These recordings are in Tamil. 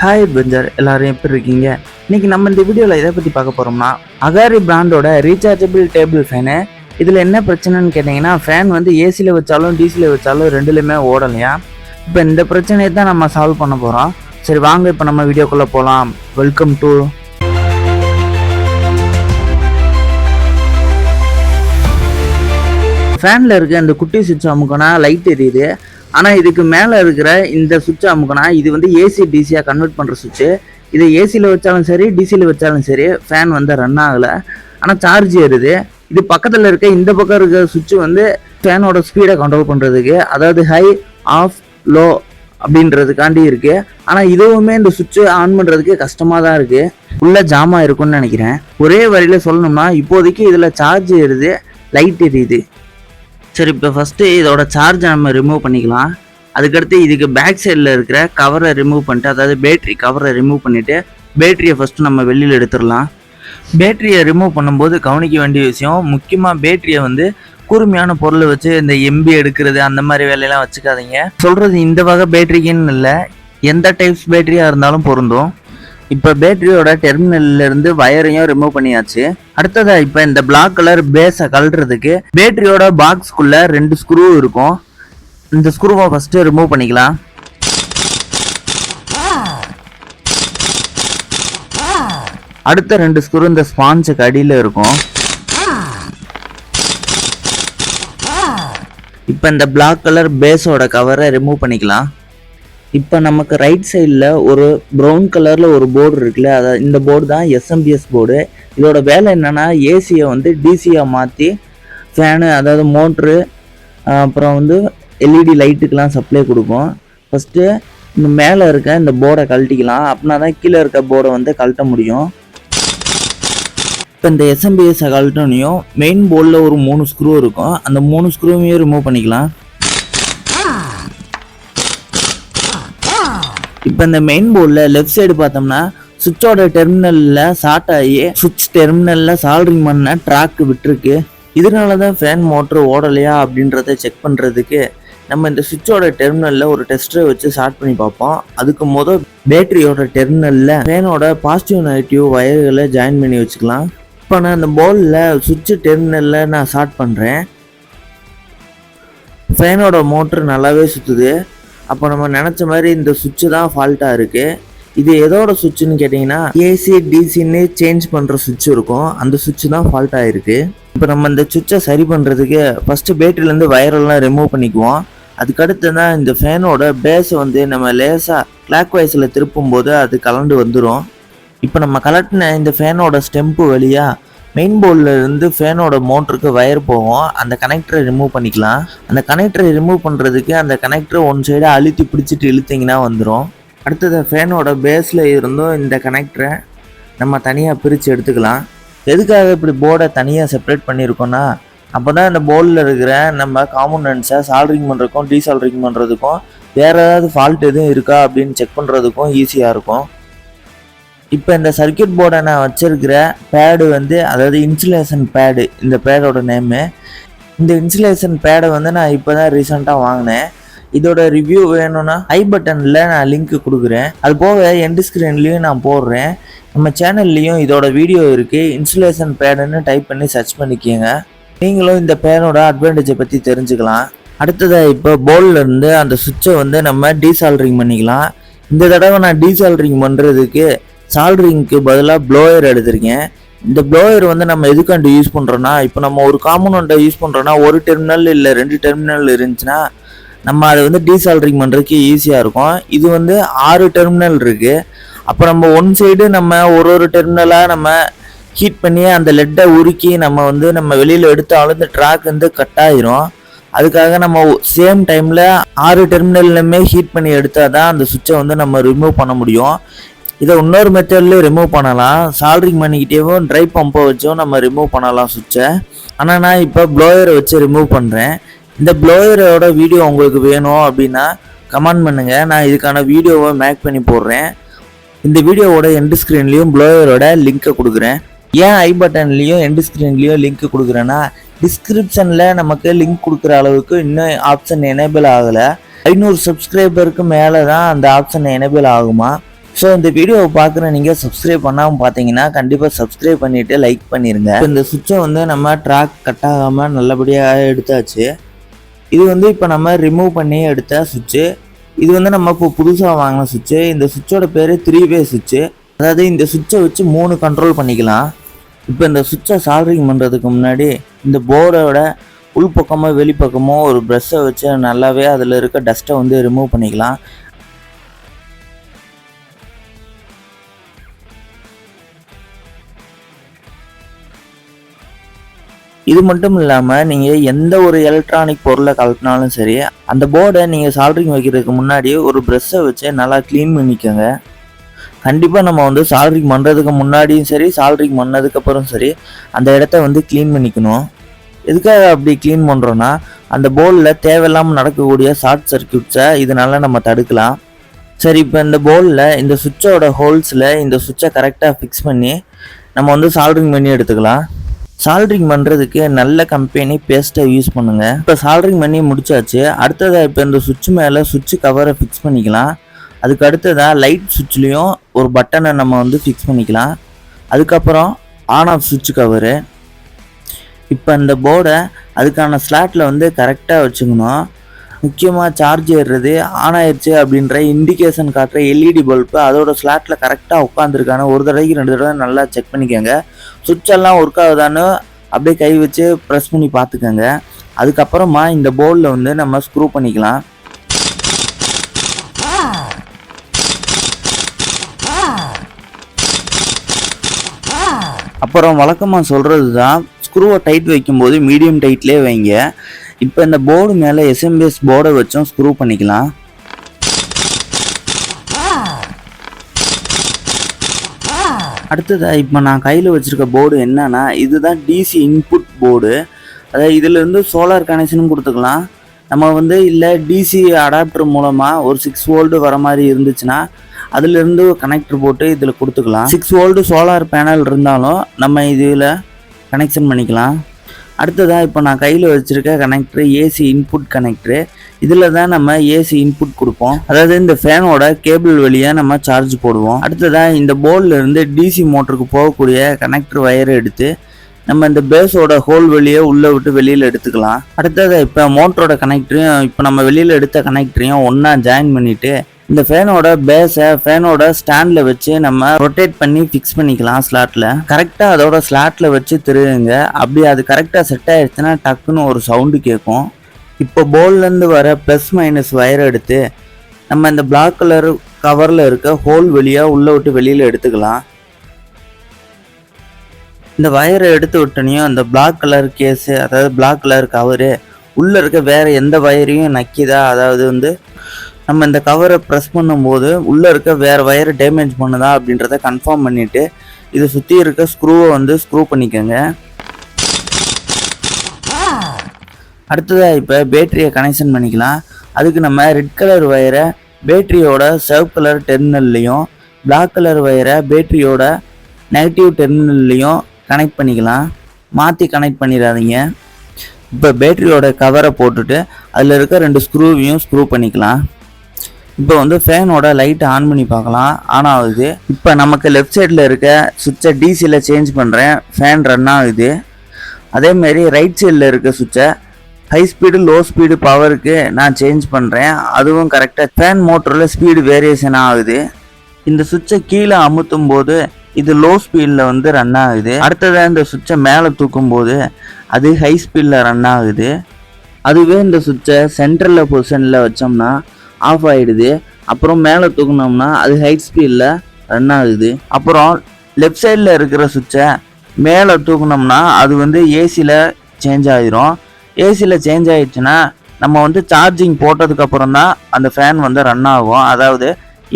ஹாய் பெஞ்சர் எல்லாரும் எப்படி இருக்கீங்க? இன்னைக்கு நம்ம இந்த வீடியோவில் எதை பற்றி பார்க்க போகிறோம்னா அகாரி பிராண்டோட ரீசார்ஜபிள் டேபிள் ஃபேனு இதில் என்ன பிரச்சனைன்னு கேட்டிங்கன்னா ஃபேன் வந்து ஏசியில் வச்சாலும் டிசியில் வச்சாலும் ரெண்டுலையுமே ஓடலையா? இப்போ இந்த பிரச்சனையை தான் நம்ம சால்வ் பண்ண போகிறோம் சரி வாங்க இப்போ நம்ம வீடியோக்குள்ளே போகலாம் வெல்கம் டு ஃபேனில் இருக்க அந்த குட்டி சுவிட்ச் அமுக்கோனா லைட் எரியுது. ஆனால் இதுக்கு மேலே இருக்கிற இந்த சுவிட்சை அமுக்கினா இது வந்து ஏசி டிசியாக கன்வெர்ட் பண்ணுற சுவிட்சு இதை ஏசியில் வச்சாலும் சரி டிசியில் வச்சாலும் சரி ஃபேன் வந்து ரன் ஆகலை. ஆனால் சார்ஜ் ஏறுது. இது பக்கத்தில் இருக்க இந்த பக்கம் இருக்கிற சுவிட்சு வந்து ஃபேனோட ஸ்பீடை கண்ட்ரோல் பண்ணுறதுக்கு அதாவது ஹை ஆஃப் லோ அப்படின்றதுக்காண்டி இருக்குது ஆனால் இதுவுமே இந்த சுவிட்சை ஆன் பண்ணுறதுக்கு கஷ்டமாக தான் இருக்குது உள்ள ஜாமா இருக்கும்னு நினைக்கிறேன். ஒரே வரியில சொல்லணும்னா இப்போதைக்கு இதில் சார்ஜ் ஏறுது லைட் எரியுது சரி இப்போ ஃபஸ்ட்டு இதோட சார்ஜை நம்ம ரிமூவ் பண்ணிக்கலாம். அதுக்கடுத்து இதுக்கு பேக் சைடில் இருக்கிற கவரை ரிமூவ் பண்ணிட்டு அதாவது பேட்ரி கவரை ரிமூவ் பண்ணிவிட்டு பேட்டரியை ஃபஸ்ட்டு நம்ம வெளியில் எடுத்துடலாம். பேட்டரியை ரிமூவ் பண்ணும்போது கவனிக்க வேண்டிய விஷயம் முக்கியமாக பேட்டரியை வந்து கூர்மையான பொருளை வச்சு இந்த எம்பி எடுக்கிறது அந்த மாதிரி வேலையெல்லாம் வச்சுக்காதீங்க. சொல்கிறது இந்த வகை பேட்டரிக்குன்னு இல்லை எந்த டைப்ஸ் பேட்டரியாக இருந்தாலும் பொருந்தும். இப்போ பேட்டரியோட டெர்மினல்ல இருந்து வயரையும் ரிமூவ் பண்ணியாச்சு. அடுத்ததா இப்போ இந்த பிளாக் கலர் பேஸை கழட்டுறதுக்கு பேட்டரியோட பாக்ஸ்க்குள்ள ரெண்டு ஸ்க்ரூ இருக்கும். இந்த ஸ்க்ரூவை ஃபஸ்ட்டு ரிமூவ் பண்ணிக்கலாம். அடுத்த ரெண்டு ஸ்க்ரூ இந்த ஸ்பான்ஸுக்கு அடியில் இருக்கும். இப்போ இந்த பிளாக் கலர் பேஸோட கவரை ரிமூவ் பண்ணிக்கலாம். இப்போ நமக்கு ரைட் சைடில் ஒரு ப்ரௌன் கலரில் ஒரு போர்டு இருக்குல்ல அதை இந்த போர்டு தான் எஸ்எம்பிஎஸ் போர்டு இதோட வேலை என்னென்னா ஏசியை வந்து டிசியாக மாற்றி ஃபேனு அதாவது மோட்ரு அப்புறம் வந்து எல்இடி லைட்டுக்கெலாம் சப்ளை கொடுக்கும். ஃபஸ்ட்டு இந்த மேலே இருக்க இந்த போர்டை கழட்டிக்கலாம். அப்படின்னா தான் கீழே இருக்க போர்டை வந்து கழட்ட முடியும். இப்போ இந்த எஸ்எம்பிஎஸை கழட்டனையும் மெயின் போர்டில் ஒரு மூணு ஸ்க்ரூ இருக்கும். அந்த மூணு ஸ்க்ரூவையும் ரிமூவ் பண்ணிக்கலாம். இப்போ இந்த மெயின் போர்டில் லெஃப்ட் சைடு பார்த்தோம்னா சுவிட்சோட டெர்மினலில் ஷார்ட் ஆகி சுவிட்ச் டெர்மினலில் சால்ரிங் பண்ண ட்ராக் விட்டுருக்கு. இதனால தான் ஃபேன் மோட்ரு ஓடலையா அப்படின்றத செக் பண்ணுறதுக்கு நம்ம இந்த சுவிட்சோட டெர்மினலில் ஒரு டெஸ்டரை வச்சு ஸ்டார்ட் பண்ணி பார்ப்போம். அதுக்கு முதல் பேட்டரியோட டெர்மினலில் ஃபேனோட பாசிட்டிவ் நெகட்டிவ் வயர்களை ஜாயின் பண்ணி வச்சுக்கலாம். இப்போ நான் இந்த போலில் சுவிட்ச் டெர்மினலில் நான் ஸ்டார்ட் பண்ணுறேன் ஃபேனோட மோட்ரு நல்லாவே சுற்றுது அப்போ நம்ம நினச்ச மாதிரி இந்த சுவிட்சு தான் ஃபால்ட்டாக இருக்குது இது எதோட சுவிட்சுன்னு கேட்டிங்கன்னா ஏசி டிசின்னு சேஞ்ச் பண்ணுற சுவிட்ச் இருக்கும். அந்த சுவிட்ச் தான் ஃபால்ட் ஆகிருக்கு இப்போ நம்ம இந்த சுவிட்சை சரி பண்ணுறதுக்கு ஃபஸ்ட்டு பேட்டரியிலேருந்து வயரெல்லாம் ரிமூவ் பண்ணிக்குவோம். அதுக்கடுத்து தான் இந்த ஃபேனோட பேஸை வந்து நம்ம லேசாக கிளாக் வைஸில் திருப்பும் போது அது கலண்டு வந்துடும் இப்போ நம்ம கலட்டின இந்த ஃபேனோட ஸ்டெம்பு வழியாக மெயின் போர்டில் இருந்து ஃபேனோட மோட்டருக்கு வயர் போகும். அந்த கனெக்டரை ரிமூவ் பண்ணிக்கலாம். அந்த கனெக்டரை ரிமூவ் பண்ணுறதுக்கு அந்த கனெக்டரை ஒன் சைடாக அழுத்தி பிடிச்சிட்டு இழுத்தீங்கன்னா வந்துடும் அடுத்தது ஃபேனோட பேஸில் இருந்தும் இந்த கனெக்டரை நம்ம தனியாக பிரித்து எடுத்துக்கலாம். எதுக்காக இப்படி போர்டை தனியாக செப்பரேட் பண்ணியிருக்கோன்னா அப்போ தான் இந்த போர்டில் இருக்கிற நம்ம காம்பனன்ட்ஸை சால்ட்ரிங் பண்ணுறதுக்கும் டீசால்ட்ரிங் பண்ணுறதுக்கும் வேறு ஏதாவது ஃபால்ட் எதுவும் இருக்கா அப்படின்னு செக் பண்ணுறதுக்கும் ஈஸியாக இருக்கும். இப்போ இந்த சர்க்கியூட் போர்டை நான் வச்சிருக்கிற பேடு வந்து அதாவது இன்சுலேஷன் பேடு இந்த பேடோட நேமு இந்த இன்சுலேஷன் பேடை வந்து நான் இப்போ தான் ரீசெண்டாக வாங்கினேன். இதோட ரிவ்யூ வேணும்னா ஐ பட்டனில் நான் லிங்க் கொடுக்குறேன். அது போக எண்டு ஸ்க்ரீன்லேயும் நான் போடுறேன். நம்ம சேனல்லையும் இதோட வீடியோ இருக்குது இன்சுலேஷன் பேடுன்னு டைப் பண்ணி சர்ச் பண்ணிக்கோங்க. நீங்களும் இந்த பேனோட அட்வான்டேஜை பற்றி தெரிஞ்சுக்கலாம். அடுத்ததாக இப்போ போர்டில் இருந்து அந்த சுவிட்சை வந்து நம்ம டீசால்ரிங் பண்ணிக்கலாம். இந்த தடவை நான் டீசால்ரிங் பண்ணுறதுக்கு சால்ரிங்க்கு பதிலாக ப்ளோயர் எடுத்திருக்கேன். இந்த ப்ளோயர் வந்து நம்ம எதுக்காண்டி யூஸ் பண்ணுறோன்னா இப்போ நம்ம ஒரு காம்பனண்ட்டை யூஸ் பண்ணுறோன்னா ஒரு டெர்மினல் இல்லை ரெண்டு டெர்மினல் இருந்துச்சுன்னா நம்ம அதை வந்து டீசால்ட்ரிங் பண்ணுறதுக்கு ஈஸியாக இருக்கும். இது வந்து ஆறு டெர்மினல் இருக்குது அப்போ நம்ம ஒன் சைடு நம்ம ஒரு ஒரு டெர்மினலாக நம்ம ஹீட் பண்ணி அந்த லெட்டை உருக்கி நம்ம வந்து நம்ம வெளியில் எடுத்தாலும் இந்த ட்ராக் வந்து கட் ஆயிரும். அதுக்காக நம்ம சேம் டைமில் ஆறு டெர்மினல்லுமே ஹீட் பண்ணி எடுத்தால் தான் அந்த சுவிட்சை வந்து நம்ம ரிமூவ் பண்ண முடியும். இதை இன்னொரு மெத்தட்லேயும் ரிமூவ் பண்ணலாம். சால்ட்ரிங் பண்ணிக்கிட்டேவும் ட்ரை பம்பை வச்சும் நம்ம ரிமூவ் பண்ணலாம் சுவிட்சை. ஆனால் நான் இப்போ ப்ளோயரை வச்சு ரிமூவ் பண்ணுறேன் இந்த ப்ளோயரோட வீடியோ உங்களுக்கு வேணும் அப்படின்னா கமெண்ட் பண்ணுங்கள் நான் இதுக்கான வீடியோவை மேக் பண்ணி போடுறேன். இந்த வீடியோவோட எண்டு ஸ்க்ரீன்லேயும் ப்ளோயரோட லிங்க்கை கொடுக்குறேன். ஏன் ஐ பட்டன்லேயும் எண்டு ஸ்க்ரீன்லேயும் லிங்க் கொடுக்குறேன்னா டிஸ்கிரிப்ஷனில் நமக்கு லிங்க் கொடுக்குற அளவுக்கு இன்னும் ஆப்ஷன் எனேபிள் ஆகலை. ஐநூறு சப்ஸ்கிரைபருக்கு மேலே தான் அந்த ஆப்ஷன் எனேபிள் ஆகுமா? ஸோ இந்த வீடியோவை பார்க்குற நீங்கள் சப்ஸ்கிரைப் பண்ணாமல் பார்த்தீங்கன்னா கண்டிப்பாக சப்ஸ்கிரைப் பண்ணிவிட்டு லைக் பண்ணிடுங்க இந்த சுவிட்சை வந்து நம்ம ட்ராக் கட் ஆகாமல் நல்லபடியாக எடுத்தாச்சு. இது வந்து இப்போ நம்ம ரிமூவ் பண்ணி எடுத்த சுவிட்சு இது வந்து நம்ம இப்போ புதுசாக வாங்கின சுவிட்சு இந்த சுவிட்சோட பேர் த்ரீ வே சுவிட்சு அதாவது இந்த சுவிட்சை வச்சு மூணு கண்ட்ரோல் பண்ணிக்கலாம். இப்போ இந்த சுவிட்சை சால்ரிங் பண்ணுறதுக்கு முன்னாடி இந்த போர்டோட உள்பக்கமோ வெளிப்பக்கமோ ஒரு ப்ரெஷ்ஷை வச்சு நல்லாவே அதில் இருக்க டஸ்ட்டை வந்து ரிமூவ் பண்ணிக்கலாம். இது மட்டும் இல்லாமல் நீங்கள் எந்த ஒரு எலக்ட்ரானிக் பொருளை கலட்டினாலும் சரி அந்த போர்டை நீங்கள் சால்ட்ரிங் வைக்கிறதுக்கு முன்னாடி ஒரு ப்ரெஷ்ஷை வச்சு நல்லா க்ளீன் பண்ணிக்கோங்க. கண்டிப்பாக நம்ம வந்து சால்ட்ரிங் பண்ணுறதுக்கு முன்னாடியும் சரி சால்ட்ரிங் பண்ணதுக்கப்புறம் சரி அந்த இடத்த வந்து க்ளீன் பண்ணிக்கணும். எதுக்காக அப்படி க்ளீன் பண்ணுறோன்னா அந்த போர்டில் தேவையில்லாமல் நடக்கக்கூடிய ஷார்ட் சர்க்யூட்ஸை இதனால நம்ம தடுக்கலாம். சரி இப்போ இந்த போர்டில் இந்த சுவிட்சோட ஹோல்ஸில் இந்த சுவிட்சை கரெக்டாக ஃபிக்ஸ் பண்ணி நம்ம வந்து சால்ட்ரிங் பண்ணி எடுத்துக்கலாம். சால்ட்ரிங் பண்ணுறதுக்கு நல்ல கம்பெனி பேஸ்ட்டை யூஸ் பண்ணுங்கள் இப்போ சால்ட்ரிங் பண்ணி முடிச்சாச்சு. அடுத்ததாக இப்போ இந்த சுவிட்ச் மேலே சுவிட்ச் கவரை ஃபிக்ஸ் பண்ணிக்கலாம். அதுக்கு அடுத்ததாக லைட் சுவிட்ச்லேயும் ஒரு பட்டனை நம்ம வந்து ஃபிக்ஸ் பண்ணிக்கலாம். அதுக்கப்புறம் ஆன் ஆஃப் சுவிட்ச் கவரு இப்போ இந்த போர்டை அதுக்கான ஸ்லாட்டில் வந்து கரெக்டாக வச்சுக்கணும். முக்கியமாக சார்ஜ் ஏறுறது ஆன் ஆயிடுச்சு அப்படின்ற இண்டிகேஷன் காட்டுற எல்இடி பல்பு அதோட ஸ்லாட்டில் கரெக்டாக உட்காந்துருக்கானு ஒரு தடவைக்கு ரெண்டு தடவை நல்லா செக் பண்ணிக்கோங்க. சுவிட்ச் எல்லாம் ஒர்க் ஆகுதான்னு அப்படியே கை வச்சு ப்ரெஸ் பண்ணி பார்த்துக்கோங்க. அதுக்கப்புறமா இந்த போர்டில் வந்து நம்ம ஸ்க்ரூ பண்ணிக்கலாம். அப்புறம் வழக்கமாக சொல்கிறது தான் ஸ்க்ரூவை டைட் வைக்கும்போது மீடியம் டைட்லேயே வைங்க. இப்போ இந்த போர்டு மேலே எஸ்எம்பிஎஸ் போர்டை வச்சும் ஸ்க்ரூ பண்ணிக்கலாம். அடுத்ததாக இப்போ நான் கையில் வச்சுருக்க போர்டு என்னன்னா இதுதான் டிசி இன்புட் போர்டு அதாவது இதிலேருந்து சோலார் கனெக்ஷனும் கொடுத்துக்கலாம். நம்ம வந்து இல்லை டிசி அடாப்டர் மூலமாக ஒரு சிக்ஸ் வோல்டு வர மாதிரி இருந்துச்சுன்னா அதுலேருந்து கனெக்டர் போட்டு இதில் கொடுத்துக்கலாம். சிக்ஸ் வோல்டு சோலார் பேனல் இருந்தாலும் நம்ம இதில் கனெக்ஷன் பண்ணிக்கலாம். அடுத்ததாக இப்போ நான் கையில் வச்சுருக்க கனெக்டர் ஏசி இன்புட் கனெக்டரு இதில் தான் நம்ம ஏசி இன்புட் கொடுப்போம். அதாவது இந்த ஃபேனோட கேபிள் வழியாக நம்ம சார்ஜ் போடுவோம். அடுத்ததாக இந்த போர்டில் இருந்து டிசி மோட்டருக்கு போகக்கூடிய கனெக்டர் வயரை எடுத்து நம்ம இந்த பேஸோட ஹோல் வெளியே உள்ளே விட்டு வெளியில் எடுத்துக்கலாம். அடுத்ததாக இப்போ மோட்டரோட கனெக்டரையும் இப்போ நம்ம வெளியில் எடுத்த கனெக்டரையும் ஒன்றா ஜாயின் பண்ணிவிட்டு இந்த ஃபேனோட பேஸை ஃபேனோட ஸ்டாண்டில் வச்சு நம்ம ரொட்டேட் பண்ணி ஃபிக்ஸ் பண்ணிக்கலாம் ஸ்லாட்டில் கரெக்டாக அதோட ஸ்லாட்டில் வச்சு திருகுங்க அப்படி அது கரெக்டாக செட் ஆயிடுச்சுன்னா டக்குன்னு ஒரு சவுண்டு கேட்கும். இப்போ போல்லேருந்து வர ப்ளஸ் மைனஸ் வயர் எடுத்து நம்ம இந்த பிளாக் கலர் கவரில் இருக்க ஹோல் வழியாக உள்ளே விட்டு வெளியில் எடுத்துக்கலாம். இந்த வயரை எடுத்து விட்டனையும் அந்த பிளாக் கலர் கேஸு அதாவது பிளாக் கலர் கவரு உள்ளே இருக்க வேறு எந்த வயரையும் நக்கிதா? அதாவது வந்து நம்ம இந்த கவரை ப்ரெஸ் பண்ணும்போது உள்ளே இருக்க வேறு வயரை டேமேஜ் பண்ணுதா அப்படின்றத கன்ஃபார்ம் பண்ணிவிட்டு இதை சுற்றி இருக்க ஸ்க்ரூவை வந்து ஸ்க்ரூ பண்ணிக்கோங்க. அடுத்ததாக இப்போ பேட்டரியை கனெக்ஷன் பண்ணிக்கலாம். அதுக்கு நம்ம ரெட் கலர் வயரை பேட்டரியோட சிவப்பு கலர் டெர்மினல்லையும் பிளாக் கலர் வயரை பேட்டரியோட நெகட்டிவ் டெர்மினல்லையும் கனெக்ட் பண்ணிக்கலாம். மாற்றி கனெக்ட் பண்ணிடாதீங்க. இப்போ பேட்டரியோட கவரை போட்டுட்டு அதில் இருக்க ரெண்டு ஸ்க்ரூவையும் ஸ்க்ரூ பண்ணிக்கலாம். இப்போ வந்து ஃபேனோட லைட்டை ஆன் பண்ணி பார்க்கலாம். ஆன் ஆகுது இப்போ நமக்கு லெஃப்ட் சைடில் இருக்க சுவிட்சை டிசியில் சேஞ்ச் பண்ணுறேன் ஃபேன் ரன் ஆகுது. அதேமாரி ரைட் சைடில் இருக்க சுவிட்சை ஹை ஸ்பீடு லோ ஸ்பீடு பவருக்கு நான் சேஞ்ச் பண்ணுறேன் அதுவும் கரெக்டாக ஃபேன் மோட்டரில் ஸ்பீடு வேரியேஷன் ஆகுது. இந்த சுவிட்சை கீழே அமுத்தும் போது இது லோ ஸ்பீடில் வந்து ரன் ஆகுது. அடுத்ததாக இந்த சுவிட்சை மேலே தூக்கும் போது அது ஹை ஸ்பீடில் ரன் ஆகுது. அதுவே இந்த சுவிட்சை சென்ட்ரலில் பொசிஷனில் வச்சோம்னா ஆஃப் ஆகிடுது அப்புறம் மேலே தூக்குனோம்னா அது ஹைட் ஸ்பீடில் ரன் ஆகுது. அப்புறம் லெஃப்ட் சைடில் இருக்கிற சுவிட்சை மேலே தூக்குனோம்னா அது வந்து ஏசியில் சேஞ்ச் ஆகிரும் ஏசியில் சேஞ்ச் ஆகிடுச்சுன்னா நம்ம வந்து சார்ஜிங் போட்டதுக்கப்புறம் தான் அந்த ஃபேன் வந்து ரன் ஆகும். அதாவது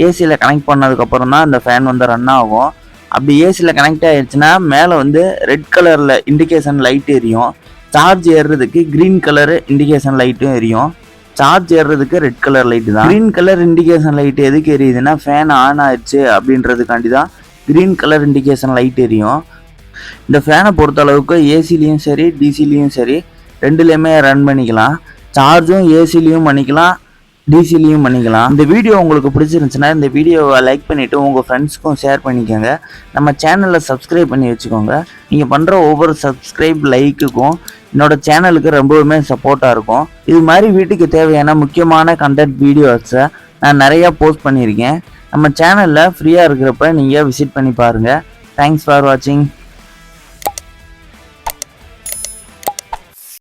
ஏசியில் கனெக்ட் பண்ணதுக்கப்புறம் தான் அந்த ஃபேன் வந்து ரன் ஆகும். அப்படி ஏசியில் கனெக்ட் ஆகிடுச்சுன்னா மேலே வந்து ரெட் கலரில் இண்டிகேஷன் லைட் எரியும். சார்ஜ் ஏறுறதுக்கு க்ரீன் கலரு இண்டிகேஷன் லைட்டும் எரியும். சார்ஜ் ஏறுறதுக்கு ரெட் கலர் லைட் தான். க்ரீன் கலர் இண்டிகேஷன் லைட் எதுக்கு எரியுதுன்னா ஃபேன் ஆன் ஆயிடுச்சு அப்படின்றதுக்காண்டி தான் கிரீன் கலர் இண்டிகேஷன் லைட் எரியும். இந்த ஃபேனை பொறுத்த அளவுக்கு ஏசிலையும் சரி டிசிலையும் சரி ரெண்டுலேயுமே ரன் பண்ணிக்கலாம். சார்ஜும் ஏசிலையும் பண்ணிக்கலாம். டிசிலையும் பண்ணிக்கலாம். இந்த வீடியோ உங்களுக்கு பிடிச்சிருந்துச்சுன்னா இந்த வீடியோவை லைக் பண்ணிவிட்டு உங்கள் ஃப்ரெண்ட்ஸ்க்கும் ஷேர் பண்ணிக்கோங்க. நம்ம சேனலில் சப்ஸ்கிரைப் பண்ணி வச்சுக்கோங்க. நீங்கள் பண்ணுற ஒவ்வொரு சப்ஸ்கிரைப் லைக்குக்கும் என்னோட சேனலுக்கு ரொம்பவுமே சப்போர்ட்டாக இருக்கும். இது மாதிரி வீட்டுக்கு தேவையான முக்கியமான கண்டென்ட் வீடியோஸை நான் நிறையா போஸ்ட் பண்ணியிருக்கேன். நம்ம சேனலில் ஃப்ரீயாக இருக்கிறப்ப நீங்கள் விசிட் பண்ணி பாருங்கள் தேங்க்ஸ் ஃபார் வாட்சிங்